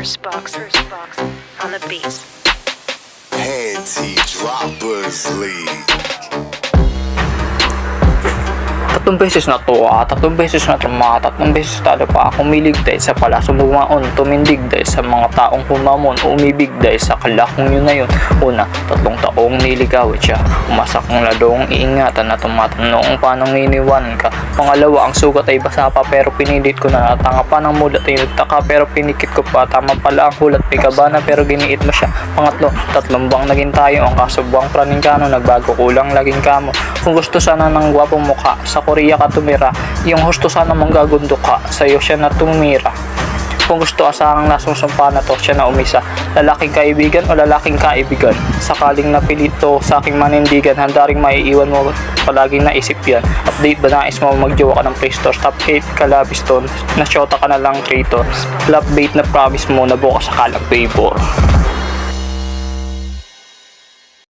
First box, first box on the beats. Panty Droppers League. Tatlong beses na to ah, tatlong beses na trama, tatlong beses talo pa ako umilig dahil sa pala sumaon, tumindig dahil sa mga taong humamon, umibig dahil sa kalakong yun na yun. Una, tatlong taong niligawan siya, umasak ng ladong iingatan na tumatanong paano nginiwan ka. Pangalawa, ang sugat ay basa pa pero pinilit ko na natanga pa ng mulat ay nagtaka pero pinikit ko pa, tama pala ang hulat, may kabana pero giniit mo siya. Pangatlo, tatlong buwang naging tayo, ang kaso buwang nagbago kulang laging kamo. Kung gusto sana ng gwapong mukha, sa Korea ka tumira. Yung gusto sana manggagundo ka, sa'yo siya na tumira. Kung gusto asahang nasusumpa na to, siya na umisa. Lalaking kaibigan o lalaking kaibigan. Sakaling napilito sa aking manindigan, handa rin maiiwan mo palaging naisip yan. Update ba nais mo magjowa ka ng Play Store? Top 8 kalabis. Nasyota ka na lang creator. Love bait na promise mo na bukas sa kalang favor.